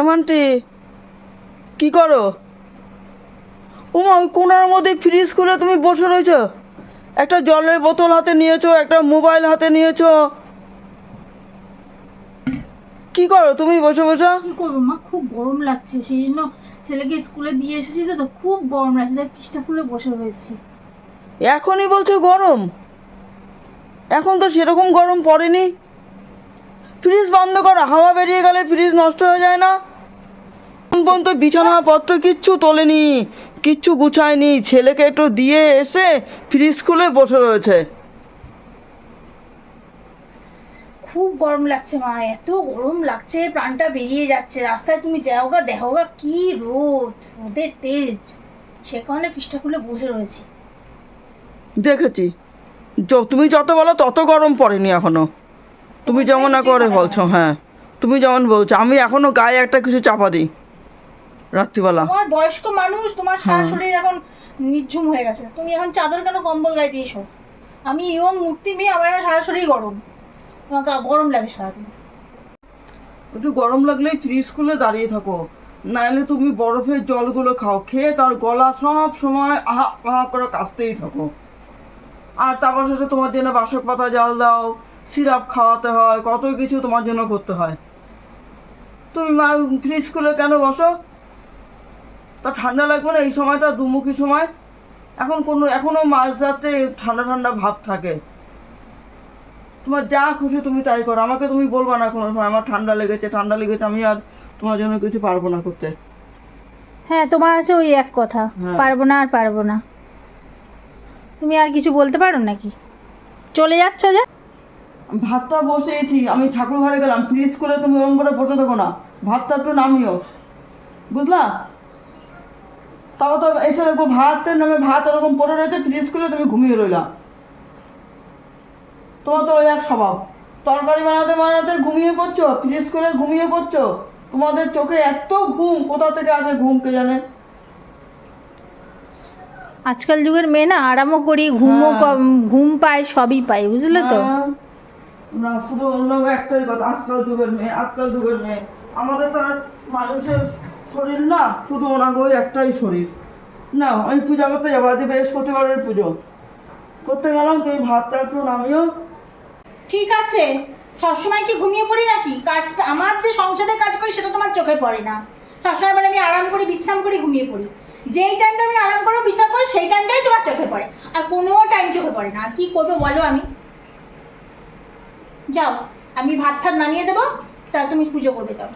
এমানটি কি করো? উমা ওই কোনার মধ্যে ফ্রিজ খুলে তুমি বসে রয়েছো। একটা জলের বোতল হাতে নিয়েছো একটা মোবাইল হাতে নিয়েছো। কি করো তুমি বসে বসে? কি করব মা? খুব গরম লাগছে সেই জন্য ছেলেকে স্কুলে দিয়ে এসেছি তো খুব গরম লাগছে তাই ফ্রিজটা খুলে বসে রয়েছি। এখনই বলছো গরম? এখন তো সেরকম গরম পড়েনি। ফ্রিজ বন্ধ করো হাওয়া বেরিয়ে গেলে ফ্রিজ নষ্ট হয়ে যায় না। পর্যন্ত বিছানাপত্র কিচ্ছু তোলেনি কিচ্ছু গুছায়নি। ছেলেকে একটু দিয়ে এসে ফ্রিজ খুলে বসে রয়েছে। খুব গরম লাগছে মা এত গরম লাগছে প্রাণটা বেরিয়ে যাচ্ছে। রাস্তায় তুমি যাও গা দেখো গা কি রোদ রোদের তেজ। সে কারণে ফ্রিজটা খুলে বসে রয়েছি। দেখেছি। তুমি যত বলো তত গরম পড়েনি এখনও। তুমি যেমন না করে বলছো হ্যাঁ। তুমি যেমন বলছো আমি এখনও গায়ে একটা কিছু চাপা দিই। রাত্রিবেলা। তোমার বয়স্ক মানুষ তোমার সারা হ্যাঁ। শরীর এখন নির্ঝুম হয়ে গেছে। তুমি এখন চাদর কেন কম্বল গায়ে দিয়েছ? আমি ইয়ং মূর্তি মেয়ে আমার সারা শরীর গরম। তোমাকে গরম লাগে সারাদিন। একটু গরম লাগলেই ফ্রিজ খুলে দাঁড়িয়ে থাকো। নাহলে তুমি বরফের জলগুলো খাও খেয়ে তার গলা সব সময় আহা আহা করে কাশতেই থাকো। আর তারপর শেষে তোমার জন্য বাসক পাতা জল দাও সিরাপ খাওয়াতে হয় কত কিছু তোমার জন্য করতে হয়। তুমি মা ফ্রিজ খুলে কেন বসো? তা ঠান্ডা লাগবে না এই সময়টা দুমুখী সময়। এখন কোনো এখনও মাঝরাতে ঠান্ডা ঠান্ডা ভাব থাকে। তোমার যা খুশি তুমি তাই করো আমাকে তুমি বলবা না কোনো সময় আমার ঠান্ডা লেগেছে ঠান্ডা লেগেছে আমি আর তোমার জন্য কিছু পারব না করতে। হ্যাঁ তোমার আছে ওই এক কথা হ্যাঁ। পারব না আর পারব না। তুমি আর কিছু বলতে পারো নাকি? চলে যাচ্ছ যে। ভাতটা বসিয়েছি আমি ঠাকুর ঘরে গেলাম। ফ্রিজ করে তুমি ওরম করে বসে থাকো না। ভাতটা একটু নামিও। বুঝলা? তারপর তো এসে দেখো ভাত নামে ভাত ওরকম পড়ে রয়েছে ফ্রিজ খুলে তুমি ঘুমিয়ে রইলা। তোমার তো ওই এক স্বভাব। তরকারি বানাতে বানাতে ঘুমিয়ে পড়ছো ফ্রিজ করে ঘুমিয়ে পড়ছো। তোমাদের চোখে এত ঘুম কোথা থেকে আসে ঘুম কে জানে? আজকাল যুগের মেয়ে না আরামও করি ঘুমও হ্যাঁ। ঘুম পায় সবই পায় বুঝলে তো? হ্যাঁ। না, শুধু অন্য একটাই কথা, আজকাল যুগের মেয়ে, আজকাল যুগের মেয়ে। আমাদের তো মানুষের শরীর না, শুধু ওনাকে ওই একটাই শরীর। না, আমি পূজা করতে যাব, আজ বৃহস্পতিবারের পুজো। করতে গেলাম, তুমি ভাতটা একটু নামিও। ঠিক আছে, সবসময় কি ঘুমিয়ে পড়ি নাকি? কাজ, আমার যে সংসারে কাজ করি, সেটা তোমার চোখে পড়ে না। সবসময় বলে আমি আরাম করে, বিশ্রাম করি, ঘুমিয়ে পড়ি। যেই টাইমটা আমি আরাম করে বিশ্রাম করি সেই টাইমটাই তোমার চোখে পড়ে। আর কোনো টাইম চোখে পড়ে না। আর কি করব বলো আমি? যাও আমি ভাত ঠাত নামিয়ে দেবো তা তুমি পুজো করবে যাও।